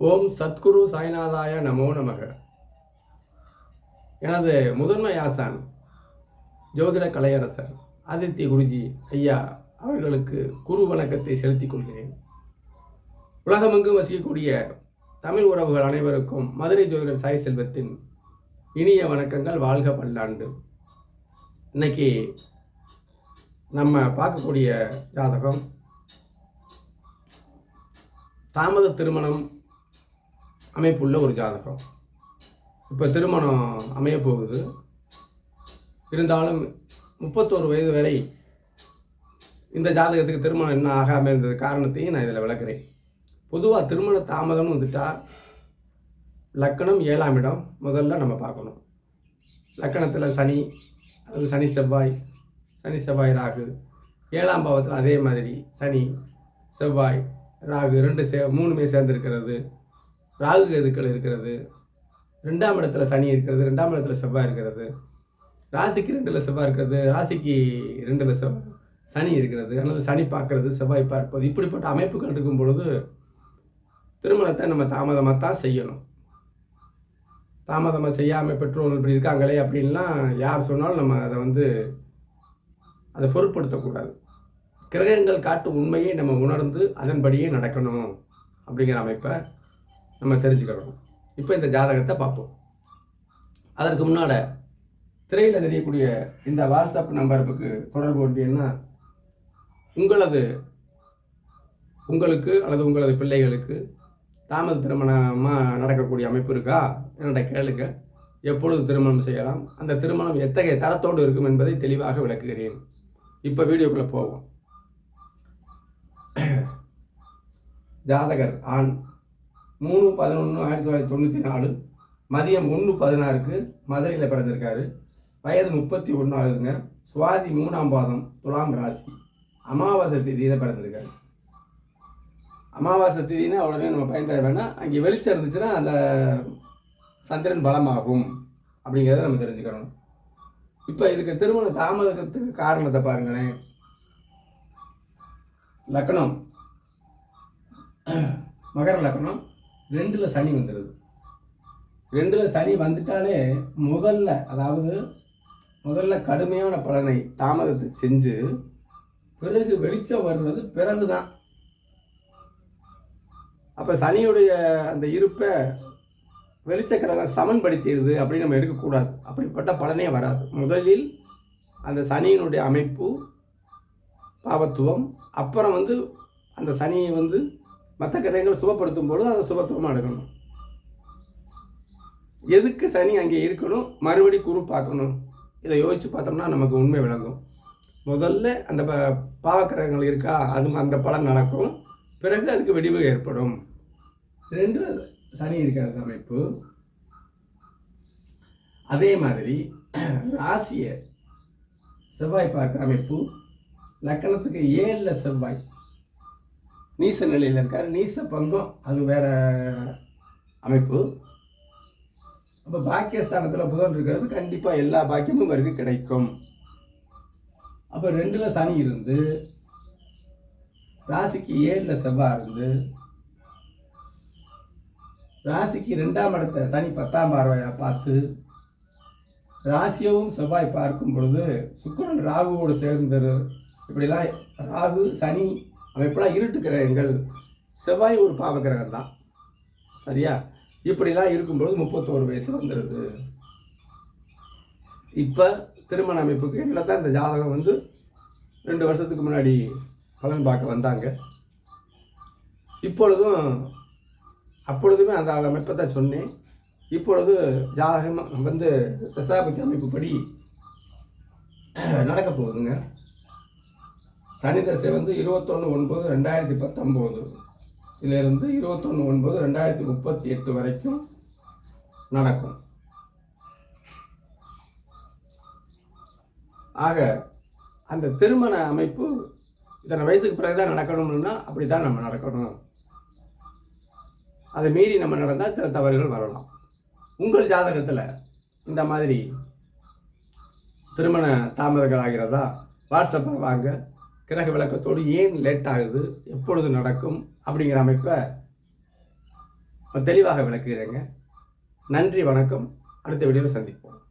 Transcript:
ஓம் சத்குரு சாய்நாதாய நமோ நமக. எனது முதன்மை ஆசான் ஜோதிட கலையரசர் ஆதித்ய குருஜி ஐயா அவர்களுக்கு குரு வணக்கத்தை செலுத்திக் கொள்கிறேன். உலகமெங்கும் வசிக்கக்கூடிய தமிழ் உறவுகள் அனைவருக்கும் மதுரை ஜோதிடர் சாய் செல்வத்தின் இனிய வணக்கங்கள் வாழ்க பல்லாண்டு இன்னைக்கு நம்ம பார்க்கக்கூடிய ஜாதகம் தாமத திருமணம் அமைப்புள்ள ஒரு ஜாதகம். இப்போ திருமணம் அமைய போகுது. இருந்தாலும் முப்பத்தோரு வயது வரை இந்த ஜாதகத்துக்கு திருமணம் என்ன ஆகாமல் இருந்தது காரணத்தையும் நான் இதில் விளக்குறேன். பொதுவாக திருமண தாமதம்னு வந்துட்டா லக்கணம் ஏழாம் இடம் முதல்ல நம்ம பார்க்கணும். லக்கணத்தில் சனி அது சனி செவ்வாய் சனி செவ்வாய் ராகு. ஏழாம் பாவத்தில் அதே மாதிரி சனி செவ்வாய் ராகு ரெண்டு சே மூணுமே சேர்ந்துருக்கிறது. ராகு கேதுக்கள் இருக்கிறது. ரெண்டாம் இடத்துல சனி இருக்கிறது ரெண்டாம் இடத்துல செவ்வாய் இருக்கிறது. ராசிக்கு ரெண்டில் செவ்வாய் இருக்கிறது ராசிக்கு ரெண்டில் செவ்வாய் சனி இருக்கிறது. அல்லது சனி பார்க்கறது செவ்வாய் பார்ப்பது. இப்படிப்பட்ட அமைப்புகள் இருக்கும் பொழுது திருமணத்தை நம்ம தாமதமாக தான் செய்யணும். தாமதமாக செய்யாமல் பெற்றோர்கள் இப்படி இருக்காங்களே அப்படின்லாம் யார் சொன்னாலும் நம்ம அதை வந்து அதை பொருட்படுத்தக்கூடாது. கிரகங்கள் காட்டும் உண்மையை நம்ம உணர்ந்து அதன்படியே நடக்கணும் அப்படிங்கிற அமைப்பை நம்ம தெரிஞ்சுக்கிறோம் இப்போ இந்த ஜாதகத்தை பார்ப்போம். அதற்கு முன்னாட திரையில் தெரியக்கூடிய இந்த வாட்ஸ்அப் நம்பருக்கு தொடர்பு கொண்டீங்கன்னா உங்களது உங்களுக்கு அல்லது உங்களது பிள்ளைகளுக்கு தாமத திருமணமாக நடக்கக்கூடிய அமைப்பு இருக்கா? என்னோட கேளுங்க. எப்பொழுது திருமணம் செய்யலாம்? அந்த திருமணம் எத்தகைய தரத்தோடு இருக்கும் என்பதை தெளிவாக விளக்குகிறேன். இப்போ வீடியோக்குள்ளே போவோம். ஜாதகர் ஆண் மூணு பதினொன்று ஆயிரத்தி தொள்ளாயிரத்தி தொண்ணூற்றி நாலு மதியம் ஒன்று பதினாறுக்கு மதுரையில் பிறந்திருக்காரு. வயது முப்பத்தி ஒன்று ஆகுதுங்க. சுவாதி மூணாம் பாதம் துலாம் ராசி. அமாவாசை திதியில் பிறந்திருக்காரு. அமாவாசை திதினா உடனே நம்ம பயன்பெற வேணாம். அங்கே வெளிச்சம் இருந்துச்சுன்னா அந்த சந்திரன் பலமாகும் அப்படிங்கிறத நம்ம தெரிஞ்சுக்கணும். இப்போ இதுக்கு திருமண தாமதத்துக்கு காரணத்தை பாருங்களேன். லக்னம். மகர லக்னம். ரெண்டில் சனி வந்துடுது ரெண்டில் சனி வந்துட்டாலே முதல்ல அதாவது முதல்ல கடுமையான பலனை தாமதத்தை செஞ்சு பிறகு வெளிச்சம் வர்றது பிறகு தான் அப்போ சனியுடைய அந்த இருப்பை வெளிச்சக்கிரகம் சமன்படுத்திடுது அப்படின்னு நம்ம எடுக்கக்கூடாது. அப்படிப்பட்ட பலனே வராது. முதலில் அந்த சனியினுடைய அமைப்பு பாவத்துவம் அப்புறம் வந்து அந்த சனியை வந்து மற்ற கிரகங்கள் சுகப்படுத்தும் பொழுது அதை சுபத்துவமாக எடுக்கணும். எதுக்கு சனி அங்கே இருக்கணும்? மறுபடி குரு பார்க்கணும். இதை யோசித்து பார்த்தோம்னா நமக்கு உண்மை விளங்கும். முதல்ல அந்த ப- பாவக்கிரகங்கள் இருக்கா? அது அந்த பலன் நடக்கும். பிறகு அதுக்கு வெடிவு ஏற்படும். ரெண்டு சனி இருக்கிறது அமைப்பு. அதே மாதிரி ராசியை செவ்வாய் பார்க்குற அமைப்பு. லக்கணத்துக்கு ஏழில் செவ்வாய். நீச நிலையில் இருக்கார். நீச பங்கம் அது வேற அமைப்பு. அப்போ பாக்கியஸ்தானத்தில் புதன் இருக்கிறது கண்டிப்பாக எல்லா பாக்கியமும் இவருக்கு கிடைக்கும். அப்போ ரெண்டில் சனி இருந்து ராசிக்கு ஏழில் செவ்வாய் இருந்து ராசிக்கு ரெண்டாம் இடத்தை சனி பத்தாம் பார்வையாக பார்த்து ராசியவும் செவ்வாய் பார்க்கும் பொழுது சுக்கரன் ராகுவோடு சேர்ந்து இப்படிலாம் ராகு சனி அமைப்பெல்லாம் இருட்டு கிரகங்கள் செவ்வாய் ஒரு பாவ கிரகம் தான் சரியா? இப்படிலாம் இருக்கும்பொழுது முப்பத்தோரு வயசு வந்துடுது இப்போ திருமண அமைப்புக்கு என்ன தான் இந்த ஜாதகம் வந்து ரெண்டு வருஷத்துக்கு முன்னாடி பலன் பார்க்க வந்தாங்க. இப்பொழுதும் அப்பொழுதுமே அந்த அமைப்பை தான் சொன்னேன். இப்பொழுது ஜாதகம் வந்து தசாபதி அமைப்புப்படி நடக்க போகுதுங்க. சனி தசை வந்து இருபத்தொன்று ஒன்பது ரெண்டாயிரத்தி பத்தொம்போது. இதிலிருந்து இருபத்தொன்று ஒன்பது ரெண்டாயிரத்தி முப்பத்தி எட்டு வரைக்கும் நடக்கும். ஆக அந்த திருமண அமைப்பு இத்தனை வயசுக்கு பிறகு தான் நடக்கணும்னா அப்படி தான் நம்ம நடக்கணும். அதை மீறி நம்ம நடந்தால் சில தவறுகள் வரலாம். உங்கள் ஜாதகத்தில் இந்த மாதிரி திருமண தாமதங்கள் ஆகிறதா? வாட்ஸ்அப்பில் வாங்க. கிரக விளக்கத்தோடு ஏன் லேட் ஆகுது? எப்பொழுது நடக்கும்? அப்படிங்கிற அமைப்பை தெளிவாக விளக்குகிறேங்க. நன்றி வணக்கம். அடுத்த வீடியோவில் சந்திப்போம்.